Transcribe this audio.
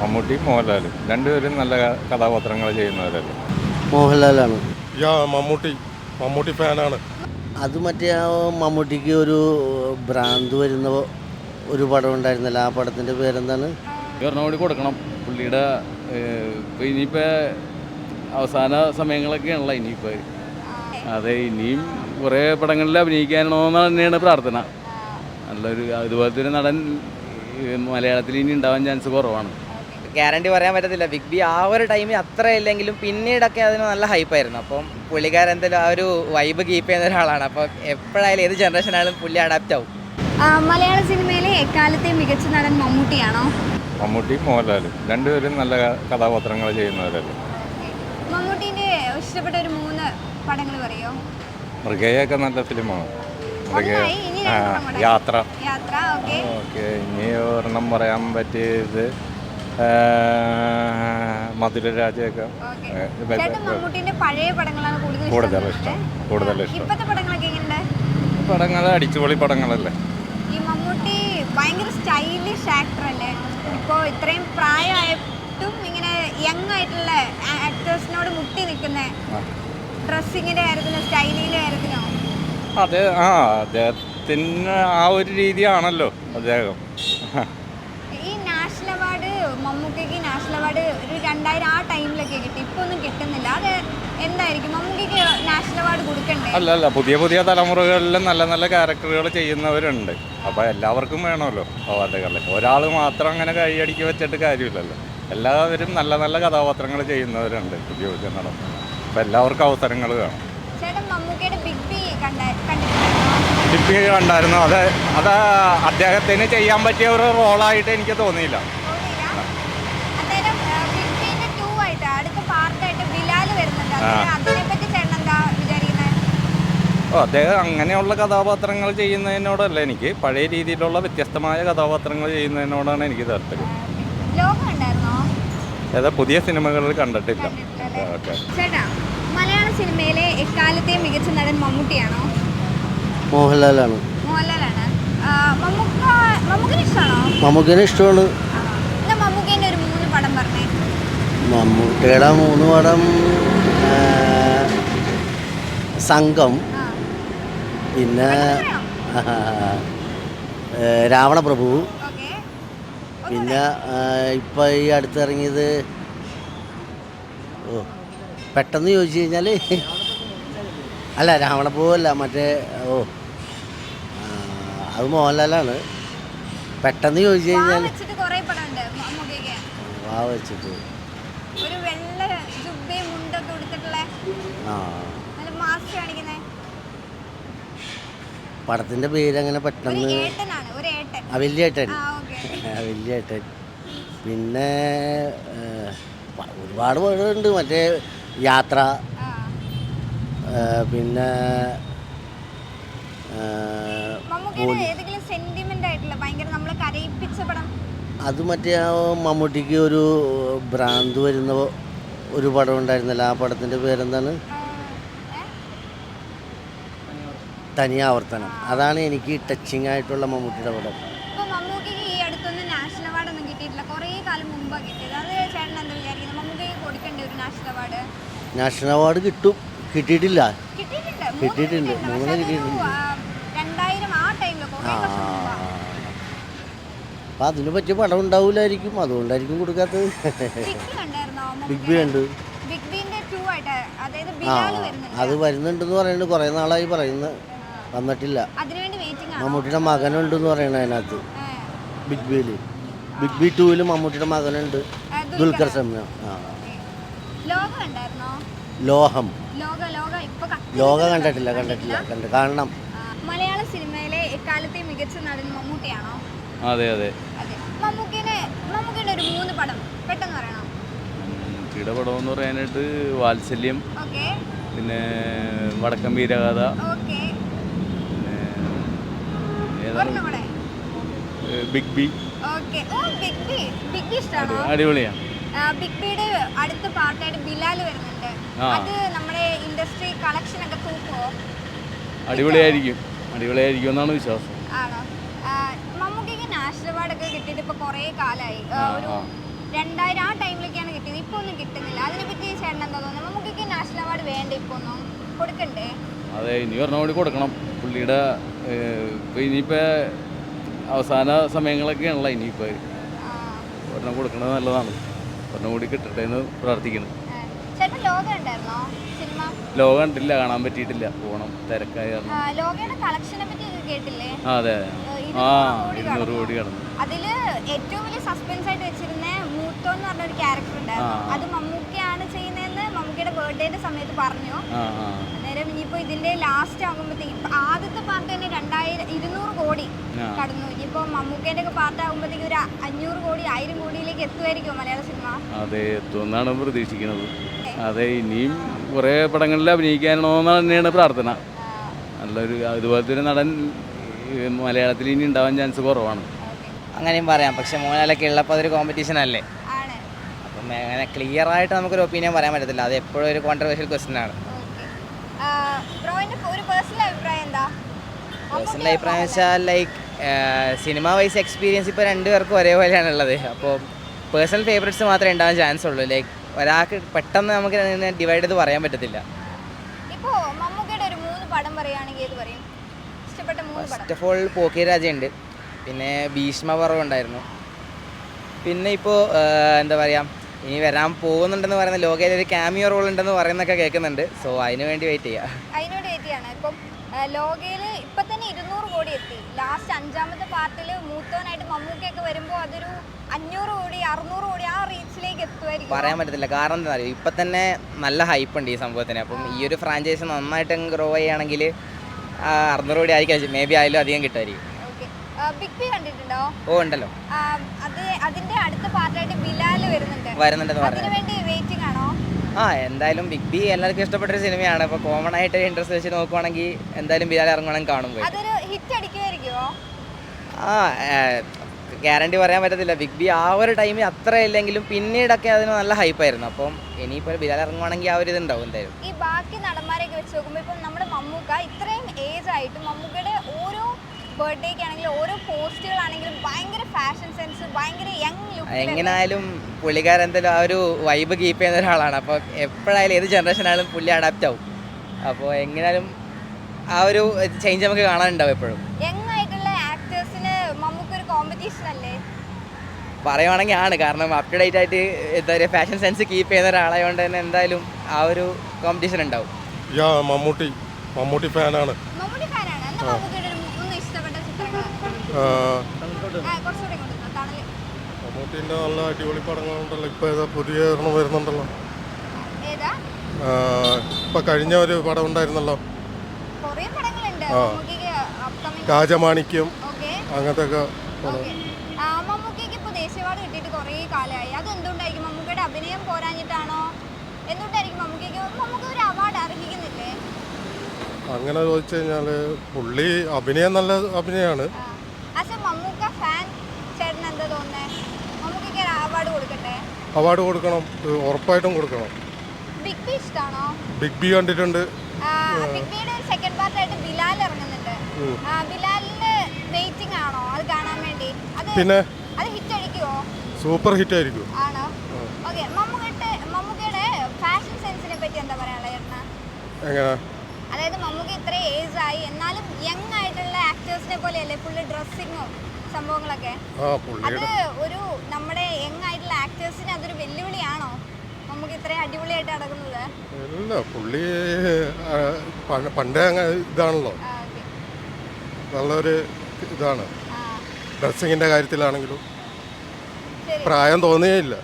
മമ്മൂട്ടി മോഹൻലാലും. രണ്ടുപേരും നല്ല കഥാപാത്രങ്ങൾ ചെയ്യുന്നവരല്ലേ. മോഹൻലാലാണ്. യാ മമ്മൂട്ടി. മമ്മൂട്ടി ഫാനാണ്. അത് മറ്റേ ആ മമ്മൂട്ടിക്ക് ഒരു ഭ്രാന്ത് വരുന്ന ഒരു പടം ഉണ്ടായിരുന്നല്ലോ. ആ പടത്തിന്റെ പേരെന്താണ്? കൂടി കൊടുക്കണം. പുള്ളിയുടെ ഇനിയിപ്പോൾ അവസാന സമയങ്ങളൊക്കെയാണല്ലോ ഇനിയിപ്പോൾ അതെ ഇനിയും കുറേ പടങ്ങളിൽ അഭിനയിക്കാനോന്ന് തന്നെയാണ് പ്രാർത്ഥന. നല്ലൊരു അതുപോലത്തെ ഒരു നടൻ മലയാളത്തിൽ ഇനി ഉണ്ടാവാൻ ചാൻസ് കുറവാണ്. ഗ്യാരണ്ടി പറയാൻ പറ്റത്തില്ല. ബിഗ് ബി ആ ഒരു ടൈമിൽ അത്ര ഇല്ലെങ്കിലും പിന്നീടൊക്കെ അതിന് നല്ല ഹൈപ്പായിരുന്നു അപ്പം പുള്ളിക്കാരൻ എന്തായാലും ആ ഒരു വൈബ് കീപ്പ് ചെയ്യുന്ന ഒരാളാണ്. അപ്പോൾ എപ്പോഴായാലും ഏത് ജനറേഷൻ ആയാലും പുള്ളി അഡാപ്റ്റ് ആവും. മലയാള സിനിമയിലെ എക്കാലത്തെ മികച്ച നടൻ മമ്മൂട്ടിയാണോ? മമ്മൂട്ടി മോഹൻലാലും രണ്ടുപേരും നല്ല കഥാപാത്രങ്ങൾ ചെയ്യുന്നവരല്ലേ. മമ്മൂട്ടിന്റെ ഇഷ്ടപ്പെട്ട ഒരു മൂന്ന് പടങ്ങൾ പറയോ? മൃഗയൊക്കെ നല്ല ഫിലിമാണ്. യാത്ര. യാത്ര ഓക്കെ. ഓക്കെ ഇനി ഒരെണ്ണം പറയാൻ പറ്റിയത് പഴയ പടങ്ങളാണ് കൂടുതൽ ഇഷ്ടം കൂടുതൽ ഇഷ്ടം. പടങ്ങൾ അടിച്ചുപൊളി പടങ്ങളല്ലേ. ഈ മമ്മൂട്ടി ഭയങ്കര സ്റ്റൈലിഷ് ആക്ടർ അല്ലേ? ഇപ്പോൾ ഇത്രയും പ്രായമായിട്ടും ഇങ്ങനെ യങ് ആയിട്ടുള്ള ആക്ടേഴ്സിനോട് മുട്ടി നിൽക്കുന്ന ആ. ഡ്രസ്സിങ്ങിന്റെ കാര്യത്തിനോ സ്റ്റൈലിങ്ങിന്റെ കാര്യത്തിനോ? അതെ ആ അദ്ദേഹത്തിന് ആ ഒരു രീതിയാണല്ലോ അദ്ദേഹം. ഈ നാഷണൽ അവാർഡ് മമ്മൂക്കയ്ക്ക് നാഷണൽ അവാർഡ് ഒരു രണ്ടായിരം ആ ടൈമിലൊക്കെ കിട്ടി. ഇപ്പൊ ഒന്നും കിട്ടുന്നില്ല. അത് എന്തായിരിക്കും? മമ്മൂക്കയ്ക്ക് നാഷണൽ അവാർഡ് കൊടുക്കണ്ടേ? അല്ല അല്ല. പുതിയ പുതിയ തലമുറകളിൽ നല്ല നല്ല ക്യാരക്ടറുകൾ ചെയ്യുന്നവരുണ്ട്. അപ്പോൾ എല്ലാവർക്കും വേണമല്ലോ അവാർഡുകളിൽ ഒരാൾ മാത്രം അങ്ങനെ കൈയടിക്ക് വെച്ചിട്ട് കാര്യമില്ലല്ലോ. എല്ലാവരും നല്ല നല്ല കഥാപാത്രങ്ങൾ ചെയ്യുന്നവരുണ്ട് പുതിയ പുതിയ നടന്നു അപ്പോൾ എല്ലാവർക്കും അവസരങ്ങൾ വേണം. ചേട്ടൻ മമ്മൂക്കയുടെ ബിഗ് ബി കണ്ടിട്ടുണ്ടോ? കണ്ടായിരുന്നു. അത് അത് അദ്ദേഹത്തിന് ചെയ്യാൻ പറ്റിയ ഒരു റോളായിട്ട് എനിക്ക് തോന്നിയില്ല തോന്നിയില്ല? അന്നേരം ബിഗ് ബിന്റെ ടൂ ആയിട്ട് അടുത്ത പാർട്ടായിട്ട് ബിലാൽ വരുന്നുണ്ട് ആ. അന്നേരം അതിനെപ്പറ്റി ചേട്ടൻ എന്താ വിചാരിക്കുന്നത് ഓ അദ്ദേഹം അങ്ങനെയുള്ള കഥാപാത്രങ്ങൾ ചെയ്യുന്നതിനോടല്ല എനിക്ക് പഴയ രീതിയിലുള്ള വ്യത്യസ്തമായ കഥാപാത്രങ്ങൾ ചെയ്യുന്നതിനോടാണ് എനിക്ക് താല്പര്യം. ഏതാ പുതിയ സിനിമകളിൽ കണ്ടിട്ടില്ല? ഓക്കെ. മലയാള സിനിമയിലെ എക്കാലത്തെ മികച്ച നടൻ മമ്മൂട്ടിയാണോ? മോഹൻലാലാണ്. മോഹൻലാലാണ്. മമ്മൂക്കിന് ഇഷ്ടമാണോ? മമ്മൂക്കിനെ ഇഷ്ടമാണ്. എന്നാ ഒരു മൂന്ന് പടം പറഞ്ഞേ. മമ്മൂട്ടിയുടെ മൂന്ന് പടം സംഘം. പിന്നെ രാവണപ്രഭു. പിന്നെ ഇപ്പം ഈ അടുത്തിറങ്ങിയത് ഓ പെട്ടെന്ന് ചോദിച്ചു കഴിഞ്ഞാൽ അല്ല രാവണപ്രഭു അല്ല മറ്റേ ഓ അത് മോഹൻലാലാണ്. പെട്ടെന്ന് ചോദിച്ചു കഴിഞ്ഞാൽ വാ വെച്ചിട്ട് പടത്തിന്റെ പേരങ്ങനെ ഒരു പെട്ടെന്ന് ഒരു ഏട്ടൻ. വലിയ ഏട്ടൻ. പിന്നെ ഒരുപാട് പടമുണ്ട് മറ്റേ യാത്ര. പിന്നെ അത് മറ്റേ മമ്മൂട്ടിക്ക് ഒരു ഭ്രാന്ത് വരുന്ന ഒരു പടം ഉണ്ടായിരുന്നല്ലോ. ആ പടത്തിന്റെ പേരെന്താണ്? തനിയാവർത്തനം അതാണ് എനിക്ക് ടച്ചിങ് ആയിട്ടുള്ള മമ്മൂട്ടിയുടെ പടം. നാഷണൽ അവാർഡ് കിട്ടും. കിട്ടിയിട്ടില്ല. കിട്ടിയിട്ടുണ്ട്. മൂന്ന് കിട്ടിയിട്ടുണ്ട്. ആ. അപ്പം അതിന് പറ്റിയ പടം ഉണ്ടാവില്ലായിരിക്കും അതുകൊണ്ടായിരിക്കും കൊടുക്കാത്തത്. ബിഗ് ബി കണ്ടായിരുന്നോ ബിഗ് ബി ഉണ്ട് ബിഗ് ബിന്റെ ടൂ ആയിട്ട് അതായത് ബിലാൽ വരുന്നുണ്ട് അത് വരുന്നുണ്ടെന്ന് പറയുന്നുണ്ട്. കുറേ നാളായി പറയുന്ന. വന്നിട്ടില്ല. അതിനുവേണ്ടി വെയിറ്റിംഗ് ആണ്? മമ്മൂട്ടിയുടെ മകനുണ്ടെന്ന് പറയണ അതിനകത്ത്. ബിഗ് ബിയിൽ ബിഗ് ബി ടൂവിൽ മമ്മൂട്ടിയുടെ മകനുണ്ട്. ദുൽഖർ. സൽമാൻ ആ. ലോകം ഉണ്ടായിരുന്നോ ലോഹം. ലോക ലോക ഇപ്പൊ കത്തി ലോക നിൽക്കുന്ന കണ്ടിട്ടില്ല കണ്ടിട്ടില്ല. കണ്ട് കാണണം. മലയാള സിനിമയിലെ എക്കാലത്തെ മികച്ച നടൻ മമ്മൂട്ടിയാണോ? അതെ അതെ. അതെ. മമ്മൂക്കിനെ മമ്മൂക്കിന്റെ ഒരു മൂന്ന് പടം പെട്ടെന്ന് പറയണം? മമ്മൂട്ടിയുടെ പടം എന്ന് പറയാനായിട്ട് വാത്സല്യം പിന്നെ വടക്കം വീരഗാഥ ഓക്കെ. പിന്നെ ഏതാണ് ബിഗ് ബി. അടിപൊളിയാണ് ബിഗ് ബിയുടെ അടുത്ത പാർട്ടായിട്ട് ബിലാൽ വരുന്നുണ്ട്. അത് നമ്മുടെ ഇൻഡസ്ട്രി കളക്ഷൻ ഒക്കെ തൂക്കുമോ അടിപൊളിയായിരിക്കും. അടിപൊളിയായിരിക്കും എന്നാണ് വിശ്വാസം. ആണോ? മമ്മൂട്ടിക്ക് നാഷണൽ കിട്ടിയിട്ട് ഇപ്പൊ കുറേ കാലമായി ആ, ടൈമിലേക്കാണ് കിട്ടിയത്. ഇപ്പൊ ഒന്നും കിട്ടുന്നില്ല. അതിനെ പറ്റി ചേട്ടൻ എന്താ തോന്നുന്നത്? നമുക്കൊക്കെ നാഷണൽ അവാർഡ് വേണ്ട ഇപ്പൊ ഒന്നും. കൊടുക്കണ്ടേ? അതെ ഇനി പറഞ്ഞ കൂടി കൊടുക്കണം. പുള്ളിയുടെ ഇപ്പോൾ ഇനിയിപ്പോൾ അവസാന സമയങ്ങളൊക്കെയാണല്ലോ ഇനിയിപ്പോൾ ആ, ഒരെണ്ണം കൊടുക്കുന്നത് നല്ലതാണ്. ഒരെണ്ണം കൂടി കിട്ടട്ടെ എന്ന് പ്രാർത്ഥിക്കണം. ചേട്ടൻ ലോകം കണ്ടില്ല കാണാൻ പറ്റിയിട്ടില്ല. പോണം. തിരക്കായി കാരണം. കേട്ടില്ലേ? അതെ. ആ ഇരുന്നൂറ് കോടി കടന്നു. അതിൽ ഏറ്റവും വലിയ സസ്പെൻസ് ആയിട്ട് വെച്ചിരുന്ന മൂത്തോ എന്ന് പറഞ്ഞ ഒരു ക്യാരക്ടർ ഉണ്ടായിരുന്നു. അത് മമ്മൂക്കയാണ് ചെയ്യുന്നതെന്ന് മമ്മൂക്കയുടെ ബർത്ത്ഡേന്റെ സമയത്ത് പറഞ്ഞു. അന്നേരം ഇനിയിപ്പോ ഇതിന്റെ ലാസ്റ്റ് ആകുമ്പോഴത്തേക്ക് ആദ്യത്തെ പാർട്ട് തന്നെ രണ്ടായിരം ഇരുന്നൂറ് കോടി കടന്നു. ഇനിയിപ്പോ മമ്മൂക്കേന്റെ ഒക്കെ പാർട്ട് ആകുമ്പോഴത്തേക്ക് ഒരു അഞ്ഞൂറ് കോടി ആയിരം കോടിയിലേക്ക് എത്തുമായിരിക്കും മലയാള സിനിമ അതെ എത്തുമെന്നാണ് പ്രതീക്ഷിക്കുന്നത്. അതെ. ഇനിയും കുറേ പടങ്ങളിൽ അഭിനയിക്കാനോ തന്നെയാണ് പ്രാർത്ഥന. നല്ലൊരു അതുപോലത്തെ ഒരു നടൻ മലയാളത്തിൽ ഇനി ഉണ്ടാവാൻ ചാൻസ് കുറവാണ്. അങ്ങനെയും പറയാം. പക്ഷെ മോഹൻലാലൊക്കെ ഉള്ളപ്പോൾ അതൊരു കോമ്പറ്റീഷൻ അല്ലേ? അങ്ങനെ ക്ലിയർ ആയിട്ട് നമുക്കൊരു ഒപ്പീനിയൻ പറയാൻ പറ്റത്തില്ല. അത് എപ്പോഴും ഒരു കോൺട്രവേഴ്ഷ്യൽ ക്വസ്റ്റൻ ആണ്. പേഴ്സണൽ അഭിപ്രായം വെച്ചാൽ ലൈക്ക് സിനിമ വൈസ് എക്സ്പീരിയൻസ് ഇപ്പോൾ രണ്ടുപേർക്കും ഒരേപോലെയാണ് ഉള്ളത്. അപ്പോൾ പേഴ്സണൽ ഫേവറേറ്റ്സ് മാത്രമേ ഉണ്ടാവാൻ ചാൻസ് ഉള്ളൂ. ലൈക്ക് ഒരാൾക്ക് പെട്ടെന്ന് നമുക്ക് ഡിവൈഡ് ചെയ്ത് പറയാൻ പറ്റത്തില്ല. ഫസ്റ്റ് ഓഫ് ഓൾ പോക്കി രാജയുണ്ട്. പിന്നെ ഭീഷ്മപർവം ഉണ്ടായിരുന്നു. പിന്നെ ഇപ്പോൾ എന്താ പറയുക ഇനി വരാൻ പോകുന്നുണ്ടെന്ന് പറയുന്ന ലോകയിൽ ഒരു ക്യാമിയോ റോൾ ഉണ്ടെന്ന് പറയുന്നൊക്കെ കേൾക്കുന്നുണ്ട്. സോ അതിനു വേണ്ടി വെയിറ്റ് ചെയ്യാം. അതിനോട് ഏറ്റിയാണ് ഇപ്പം ലോകയിൽ ഇപ്പൊ തന്നെ ഇരുന്നൂറ് കോടി എത്തി. ലാസ്റ്റ് അഞ്ചാമത്തെ പാർട്ടിൽ മൂത്തോനായിട്ട് മമ്മൂക്കയൊക്കെ വരുമ്പോൾ അതൊരു അഞ്ഞൂറ് കോടി അറുന്നൂറ് കോടി ആ റീച്ചിലേക്ക് എത്തുമായിരിക്കും പറയാൻ പറ്റത്തില്ല. കാരണം എന്താ പറയുക ഇപ്പം തന്നെ നല്ല ഹൈപ്പ് ഉണ്ട് ഈ സംഭവത്തിന്. അപ്പം ഈ ഒരു ഫ്രാഞ്ചൈസ് നന്നായിട്ട് ഗ്രോ ചെയ്യുകയാണെങ്കിൽ അറുന്നൂറ് കോടി ആയിരിക്കും. മേ ബി ആയാലും അധികം കിട്ടുമായിരിക്കും. ബിഗ് ബി കണ്ടിട്ടുണ്ടോ? ഓ ഉണ്ടല്ലോ. അത് അതിന്റെ അടുത്ത പാർട്ടായിട്ട് ബിലാൽ വരുന്നുണ്ട്. വരുന്നുണ്ടെന്ന് അതിനു പറഞ്ഞു വേണ്ടി വെയിറ്റിംഗ് ആണോ? ആ എന്തായാലും ബിഗ് ബി എല്ലാവർക്കും ഇഷ്ടപ്പെട്ട ഒരു സിനിമയാണ്. ഇപ്പോൾ കോമൺ ആയിട്ട് ഇൻട്രസ്റ്റ് വെച്ച് നോക്കുവാണെങ്കിൽ എന്തായാലും ബിലാൽ ഇറങ്ങണമെങ്കിൽ കാണും അതൊരു ഹിറ്റ് അടിക്കുമായിരിക്കുമോ ആ ഗ്യാരണ്ടി പറയാൻ പറ്റത്തില്ല. ബിഗ് ബി ആ ഒരു ടൈമിൽ അത്ര ഇല്ലെങ്കിലും പിന്നീടൊക്കെ അതിന് നല്ല ഹൈപ്പായിരുന്നു അപ്പം ഇനിയിപ്പോൾ ബിലാൽ ഇറങ്ങുവാണെങ്കിൽ ആ ഒരു ഇതുണ്ടാവും എന്തായാലും. ഈ ബാക്കി നടന്മാരെയൊക്കെ വെച്ച് നോക്കുമ്പോൾ ഇപ്പം നമ്മുടെ മമ്മൂക്ക ഇത്രയും ഏജ് ആയിട്ട് മമ്മൂക്കയുടെ ബർത്ത്ഡേക്ക് ആണെങ്കിലും ഓരോ പോസ്റ്റുകളാണെങ്കിലും ഭയങ്കര ഫാഷൻ സെൻസ് ഭയങ്കര യങ് ലുക്ക് എങ്ങനായാലും പുള്ളിക്കാരൻ എന്തായാലും ആ ഒരു വൈബ് കീപ്പ് ചെയ്യുന്ന ഒരാളാണ്. അപ്പോൾ എപ്പോഴായാലും ഏത് ജനറേഷൻ ആയാലും പുള്ളി അഡാപ്റ്റ് ആവും. അപ്പോൾ എങ്ങനെയാലും ആ ഒരു ചേഞ്ച് നമുക്ക് കാണാനുണ്ടാവും എപ്പോഴും. യങ് ആയിട്ടുള്ള ആക്ടേഴ്സിന് മമ്മൂക്ക ഒരു കോമ്പറ്റീഷൻ അല്ലേ? പറയുവാണെങ്കിൽ ആണ്. കാരണം അപ് ടു ഡേറ്റ് ആയിട്ട് എന്താ പറയുക ഫാഷൻ സെൻസ് കീപ്പ് ചെയ്യുന്ന ഒരാളായതുകൊണ്ട് തന്നെ എന്തായാലും ആ ഒരു കോമ്പറ്റീഷൻ ഉണ്ടാവും. യാ മമ്മൂട്ടി. മമ്മൂട്ടി ഫാനാണ് മമ്മൂട്ടി ഫാനാണ് എന്നാ മമ്മൂക്കയുടെ ഒരു മൂന്ന് ഇഷ്ടപ്പെട്ട ചിത്രങ്ങൾ ആ, ആ, കുറച്ചുകൂടെ കൊണ്ടുവന്നോ തണൽ മമ്മൂട്ടീന്റെ നല്ല അടിപൊളി പടങ്ങളുണ്ടല്ലോ. ഇപ്പോൾ ഏതാ പുതിയ ഒരെണ്ണം വരുന്നുണ്ടല്ലോ. ഇപ്പം കഴിഞ്ഞ ഒരു പടം ഉണ്ടായിരുന്നല്ലോ. ആ. രാജമാണിക്യം. അങ്ങനത്തെ ഒക്കെ അഭിനയം പോരാഞ്ഞിട്ടാണോ? എന്തുകൊണ്ടായിരിക്കും മമ്മൂക്കയ്ക്ക് നമുക്ക് ഒരു അവാർഡ് അർഹിക്കുന്നില്ലേ? അങ്ങനെ ചോദിച്ചു കഴിഞ്ഞാൽ പുള്ളി അഭിനയം നല്ല അഭിനയമാണ് ആസ് എ മമ്മൂക്ക ഫാൻ ചേട്ടൻ എന്താ തോന്നുന്നത് മമ്മൂക്കയ്ക്ക് ഒരു അവാർഡ് കൊടുക്കട്ടെ അവാർഡ് കൊടുക്കണം ഉറപ്പായിട്ടും കൊടുക്കണം. ബിഗ് ബി ഇഷ്ടമാണോ ബിഗ് ബി കണ്ടിട്ടുണ്ട്. ബിഗ് ബിയുടെ സെക്കൻഡ് പാർട്ടായിട്ട് ബിലാൽ ഇറങ്ങുന്നുണ്ട്. ആ, ബിലാലിന് വെയിറ്റിംഗ് ആണോ? അത് കാണാൻ വേണ്ടി. അത് പിന്നെ? അത് ഹിറ്റ് അടിക്കുമോ സൂപ്പർ ഹിറ്റ് ആയിരിക്കും. ആണോ? ഓക്കെ മമ്മൂക്കയുടെ മമ്മൂക്കയുടെ ഫാഷൻ സെൻസിനെ പറ്റി എന്താ പറയാനുള്ളത് ചേട്ടന്? എങ്ങനെ? അതായത് മമ്മൂക്ക ഇത്ര ഏജ് ആയി എന്നാലും യങ് ആയിട്ടുള്ള ആക്ടേഴ്സിനെ പോലെയല്ലേ ഫുള്ള് ഡ്രസ്സിങ്ങും സംഭവങ്ങളൊക്കെ? ആ അത് പുള്ളിയുടെ ഒരു നമ്മുടെ യങ് ആയിട്ടുള്ള ആക്ടേഴ്സിന് അതൊരു വെല്ലുവിളിയാണോ നമുക്ക് ഇത്രയും അടിപൊളിയായിട്ട് നടക്കുന്നത് ഇല്ല പുള്ളി പണ്ടേ ഇതാണല്ലോ. നല്ലൊരു ഇതാണ്. ഡ്രസ്സിങ്ങിന്റെ കാര്യത്തിലാണെങ്കിലും പ്രായം തോന്നിയേ ഇല്ല.